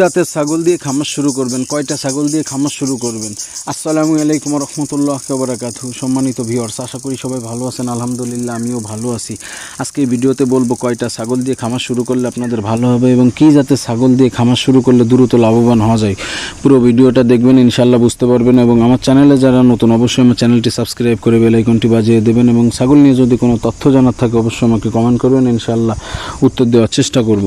জাতের ছাগল দিয়ে খামার শুরু করবেন, কয়টা ছাগল দিয়ে খামার শুরু করবেন? আসসালামু আলাইকুম রহমতুল্লাহ বরাকাতু সম্মানিত ভিউয়ার্স, আশা করি সবাই ভালো আছেন, আলহামদুলিল্লাহ আমিও ভালো আছি। আজকে এই ভিডিওতে বলব কয়টা ছাগল দিয়ে খামার শুরু করলে আপনাদের ভালো হবে এবং কী জাতের ছাগল দিয়ে খামার শুরু করলে দ্রুত লাভবান হওয়া যায়। পুরো ভিডিওটা দেখবেন ইনশাল্লাহ বুঝতে পারবেন এবং আমার চ্যানেলে যারা নতুন, অবশ্যই আমার চ্যানেলটি সাবস্ক্রাইব করে বেল আইকনটি বাজিয়ে দেবেন এবং ছাগল নিয়ে যদি কোনো তথ্য জানার থাকে, অবশ্যই আমাকে কমেন্ট করবেন ইনশাল্লাহ উত্তর দেওয়ার চেষ্টা করব।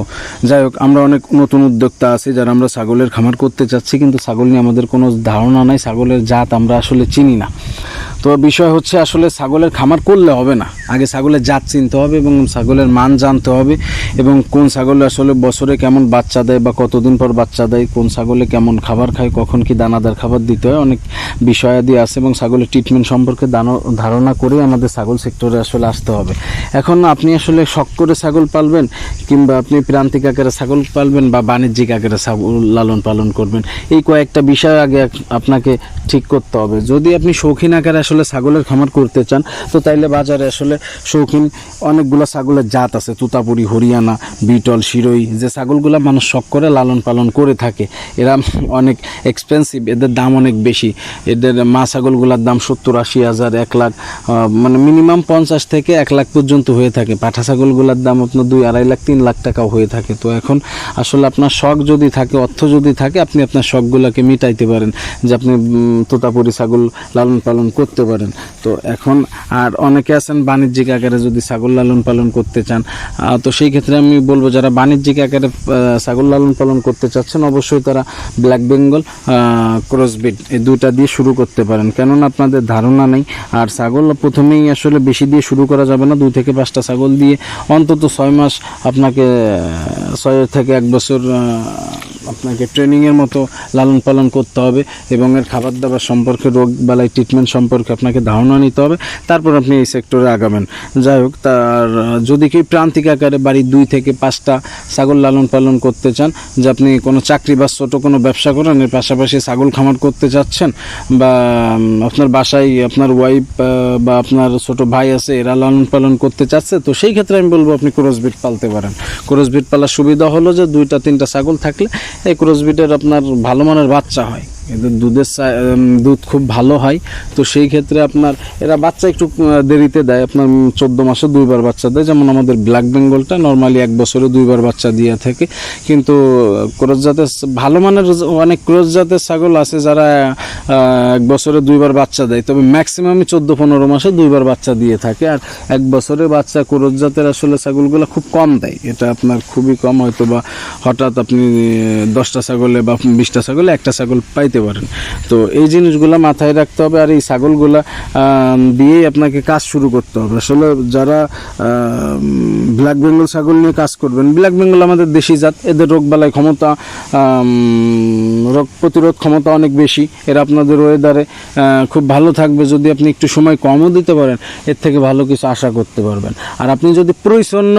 যাই হোক, আমরা অনেক নতুন উদ্যোক্তা আছি যারা আমরা ছাগলের খামার করতে চাচ্ছি, কিন্তু ছাগল নিয়ে আমাদের কোনো ধারণা নাই, ছাগলের জাত আমরা আসলে চিনি না। তো বিষয় হচ্ছে আসলে ছাগলের খামার করলে হবে না। আগে ছাগলের জাত চিনতে হবে এবং ছাগলের মান জানতে হবে এবং কোন ছাগলে আসলে বছরে কেমন বাচ্চা দেয় বা কতদিন পর বাচ্চা দেয়, কোন ছাগলে কেমন খাবার খায়, কখন কি দানাদার খাবার দিতে হয়, অনেক বিষয়াদি আছে এবং ছাগলের ট্রিটমেন্ট সম্পর্কে দানো- ধারণা করেই আমাদের ছাগল সেক্টরে আসলে আসতে হবে। এখন আপনি আসলে শখ করে ছাগল পালবেন কিংবা আপনি প্রান্তিক আকারে ছাগল পালবেন বা বাণিজ্যিক আকারে ছাগল লালন পালন করবেন, এই কয়েকটা বিষয় আগে আপনাকে ঠিক করতে হবে। যদি আপনি শৌখিন আকারে আসলে ছাগলের খামার করতে চান, তো তাইলে বাজারে আসলে শৌখিন অনেকগুলো ছাগলের জাত আছে। তুতাপুরি, হরিয়ানা, বিটল, শিরোই, যে ছাগলগুলো মানুষ শখ করে লালন পালন করে থাকে, এরা অনেক এক্সপেন্সিভ এদের দাম অনেক বেশি। এদের মা ছাগলগুলোর দাম সত্তর, আশি হাজার, এক লাখ মানে মিনিমাম পঞ্চাশ থেকে এক লাখ পর্যন্ত হয়ে থাকে। পাঠা ছাগলগুলোর দাম আপনার দুই, আড়াই লাখ, তিন লাখ টাকাও হয়ে থাকে। তো এখন আসলে আপনার শখ যদি থাকে, অর্থ যদি থাকে, আপনি আপনার শখগুলোকে মিটাইতে পারেন। যে আপনি তোতাপুরি ছাগল লালন পালন করতে পারেন। তো এখন আর অনেকে আছেন বাণিজ্যিক আকারে যদি ছাগল লালন পালন করতে চান তো সেই ক্ষেত্রে আমি বলব যারা বাণিজ্যিক আকারে ছাগল লালন পালন করতে চাচ্ছেন, অবশ্যই তারা ব্ল্যাক বেঙ্গল ক্রসবিট এই দুইটা দিয়ে শুরু করতে পারেন। কেননা আপনাদের ধারণা নেই। আর ছাগল প্রথমেই আসলে বেশি দিয়ে শুরু করা যাবে না। দুই থেকে পাঁচটা ছাগল দিয়ে অন্তত ছয় মাস আপনাকে ছয় থেকে এক বছর আপনাকে ট্রেনিংয়ের মতো লালন পালন করতে হবে এবং এর খাবার দাবার সম্পর্কে, রোগ বালাই ট্রিটমেন্ট সম্পর্কে আপনাকে ধারণা নিতে হবে। তারপর আপনি এই সেক্টরে আগাবেন। যাই হোক, তার, যদি কেউ প্রান্তিক আকারে বাড়ির দুই থেকে পাঁচটা ছাগল লালন পালন করতে চান, যে আপনি কোনো চাকরি বা ছোটো কোনো ব্যবসা করেন, এর পাশাপাশি ছাগল খামার করতে চাচ্ছেন বা আপনার বাসায় আপনার ওয়াইফ বা আপনার ছোট ভাই আছে, এরা লালন পালন করতে চাচ্ছে, তো সেই ক্ষেত্রে আমি বলব আপনি ক্রসবিট পালতে পারেন। ক্রসবিট পালার সুবিধা হলো যে দুইটা, তিনটা ছাগল থাকলে এই ক্রসবিটের আপনার ভালো মানের বাচ্চা হয়। এদের দুধের দুধ খুব ভালো হয়। তো সেই ক্ষেত্রে আপনার, এরা বাচ্চা একটু দেরিতে দেয়। আপনার চোদ্দ মাসে দুইবার বাচ্চা দেয়। যেমন আমাদের ব্ল্যাক বেঙ্গলটা নর্মালি এক বছরে দুইবার বাচ্চা দিয়ে থাকে। কিন্তু ক্রস জাতের ভালো মানের অনেক ক্রস জাতের ছাগল আছে যারা এক বছরে দুইবার বাচ্চা দেয়। তবে ম্যাক্সিমামই চোদ্দ পনেরো মাসে দুইবার বাচ্চা দিয়ে থাকে। আর এক বছরে বাচ্চা ক্রস জাতের আসলে ছাগলগুলো খুব কম দেয়। এটা আপনার খুবই কম। হয়তো বা হঠাৎ আপনি দশটা ছাগলে বা বিশটা ছাগলে একটা ছাগল পাইতে পারেন। তো এই জিনিসগুলো মাথায় রাখতে হবে আর এই ছাগলগুলা দিয়েই আপনাকে কাজ শুরু করতে হবে। আসলে যারা ব্ল্যাক বেঙ্গল ছাগল নিয়ে কাজ করবেন, ব্ল্যাক বেঙ্গল আমাদের দেশি জাত, এদের রোগ বালাই ক্ষমতা রোগ প্রতিরোধ ক্ষমতা অনেক বেশি। এরা আপনাদের ওয়েদারে খুব ভালো থাকবে যদি আপনি একটু সময় কমও দিতে পারেন, এর থেকে ভালো কিছু আশা করতে পারবেন। আর আপনি যদি পরিচ্ছন্ন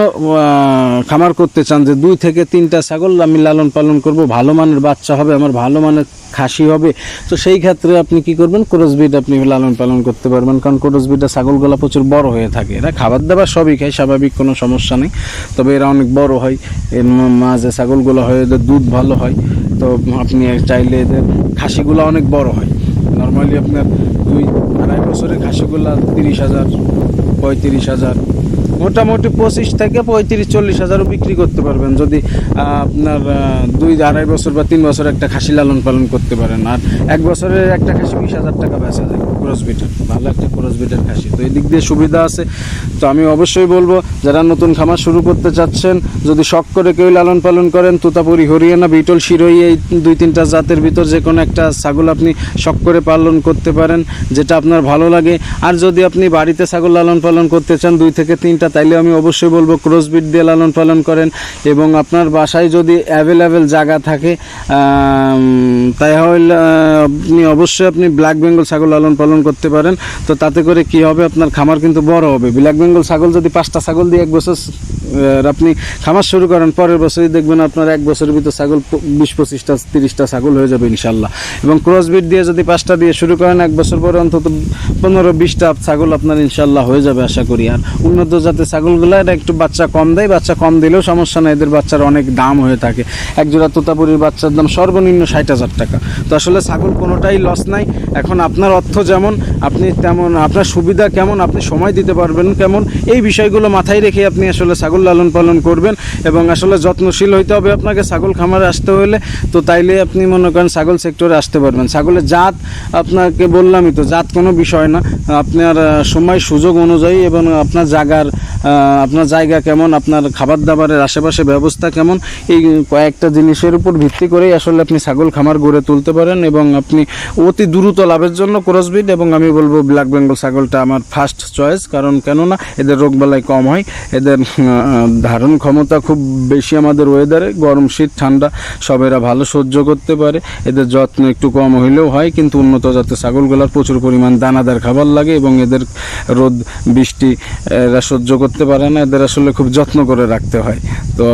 খামার করতে চান যে দুই থেকে তিনটা ছাগল আমি লালন পালন করব, ভালো মানের বাচ্চা হবে, আমার ভালো মানের খাসি হবে। তো সেই ক্ষেত্রে আপনি কি করবেন? ক্রসবিট আপনি লালন পালন করতে পারবেন। কারণ ক্রসবিটা ছাগলগুলো প্রচুর বড় হয়ে থাকে। এরা খাবার দাবার সবই খায়, স্বাভাবিক কোনো সমস্যা নেই। তবে এরা অনেক বড় হয়। এর মাঝে ছাগলগুলো হয়, এদের দুধ ভালো হয়। তো আপনি চাইলে এদের খাসিগুলো অনেক বড় হয়। নর্মালি আপনার দুই, আড়াই বছরের খাসিগুলো তিরিশ হাজার, পঁয়ত্রিশ হাজার মোটামুটি পঁচিশ থেকে পঁয়ত্রিশ, চল্লিশ হাজারও বিক্রি করতে পারবেন যদি আপনার দুই আড়াই বছর বা তিন বছর একটা খাসি লালন পালন করতে পারেন। আর এক বছরের একটা খাসি বিশ হাজার টাকা বেচা যায় ক্রস বিটার ভালো একটা ক্রস বিটার খাসি। তো এই দিক দিয়ে সুবিধা আছে। তো আমি অবশ্যই বলব, যারা নতুন খামার শুরু করতে চাচ্ছেন, যদি শখ করে কেউ লালন পালন করেন, তুতাপুরি, হরিয়ানা, বিটল, শিরোই, এই দুই তিনটা জাতের ভিতর যে কোনো একটা ছাগল আপনি শখ করে পালন করতে পারেন, যেটা আপনার ভালো লাগে। আর যদি আপনি বাড়িতে ছাগল লালন পালন করতে চান, দুই থেকে তিনটা তাইলে আমি অবশ্যই বলব ক্রসবিট দিয়ে লালন পালন করেন এবং আপনার বাসায় যদি অ্যাভেলেবেল জায়গা থাকে তাই হলে আপনি অবশ্যই আপনি ব্ল্যাক বেঙ্গল ছাগল লালন পালন করতে পারেন। তো তাতে করে কি হবে, আপনার খামার কিন্তু বড় হবে। ব্ল্যাক বেঙ্গল ছাগল যদি পাঁচটা ছাগল দিয়ে এক বছর আপনি খামার শুরু করেন, পরের বছরই দেখবেন আপনার এক বছরের ভিতর ছাগল বিশ, পঁচিশটা, তিরিশটা ছাগল হয়ে যাবে ইনশাল্লাহ এবং ক্রসবিট দিয়ে যদি পাঁচটা দিয়ে শুরু করেন, এক বছর পরে অন্তত পনেরো, বিশটা ছাগল আপনার ইনশাল্লাহ হয়ে যাবে, আশা করি। আর উন্নত জাতের ছাগলগুলো এটা একটু বাচ্চা কম দেয় বাচ্চা কম দিলেও সমস্যা নেই এদের বাচ্চার অনেক দাম হয়ে থাকে। এক জোড়া তোতাপুরির বাচ্চার দাম সর্বনিম্ন ষাট হাজার টাকা। তো আসলে ছাগল কোনোটাই লস নাই। এখন আপনার অর্থ যেমন আপনি তেমন আপনার সুবিধা কেমন আপনি সময় দিতে পারবেন কেমন এই বিষয়গুলো মাথায় রেখে আপনি আসলে ছাগল লালন পালন করবেন এবং আসলে যত্নশীল হইতে হবে আপনাকে ছাগল খামারে আসতে হলে তো তাইলে আপনি মনে করেন ছাগল সেক্টরে আসতে পারবেন। ছাগলের জাত আপনাকে বললামই তো জাত কোনো বিষয় না। আপনার সময় সুযোগ অনুযায়ী এবং আপনার জায়গার আহ, আপনার জায়গা কেমন? আপনার খাবার দাবারের আশেপাশে ব্যবস্থা কেমন? এই কয়েকটা জিনিসের উপর ভিত্তি করেই আসলে আপনি ছাগল, খামার গড়ে তুলতে পারেন এবং আপনি অতি দ্রুত লাভের জন্য ক্রসবিট এবং আমি বলব ব্ল্যাক বেঙ্গল ছাগলটা আমার ফার্স্ট চয়েস কারণ কেননা এদের রোগবালাই কম হয়, এদের ধারণ ক্ষমতা খুব বেশি আমাদের ওয়েদারে গরম, শীত, ঠান্ডা, সবেরা ভালো সহ্য করতে পারে, এদের যত্ন একটু কম হইলেও হয়, কিন্তু উন্নত জাতের ছাগলগুলোর প্রচুর পরিমাণ দানাদার খাবার লাগে এবং এদের রোদ, বৃষ্টি, এরা সহ্য করতে পারে না এদের আসলে খুব যত্ন করে রাখতে হয়। তো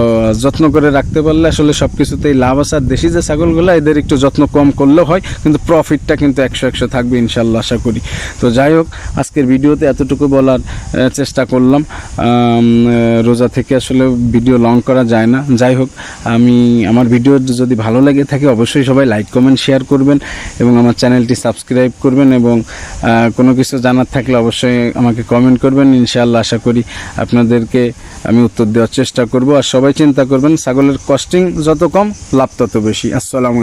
যত্ন করে রাখতে পারলে আসলে সব কিছুতেই লাভ আছে। আর দেশি যে ছাগলগুলো, এদের একটু যত্ন কম করলেও হয়, কিন্তু প্রফিটটা কিন্তু একশো একশো থাকবে ইনশাল্লাহ আশা করি। তো যাই হোক, আজকের ভিডিওতে এতটুকু বলার চেষ্টা করলাম। রোজা থেকে আসলে ভিডিও লং করা যায় না। যাই হোক, আমি, আমার ভিডিও যদি ভালো লেগে থাকে, অবশ্যই সবাই লাইক কমেন্ট শেয়ার করবেন এবং আমার চ্যানেলটি সাবস্ক্রাইব করবেন এবং কোনো কিছু জানার থাকলে অবশ্যই আমাকে কমেন্ট করবেন। ইনশাল্লাহ আশা করি আপনাদেরকে আমি উত্তর দেওয়ার চেষ্টা করব। আর সবাই চিন্তা করবেন ছাগলের কস্টিং যত কম লাভ তত বেশি। আসসালামু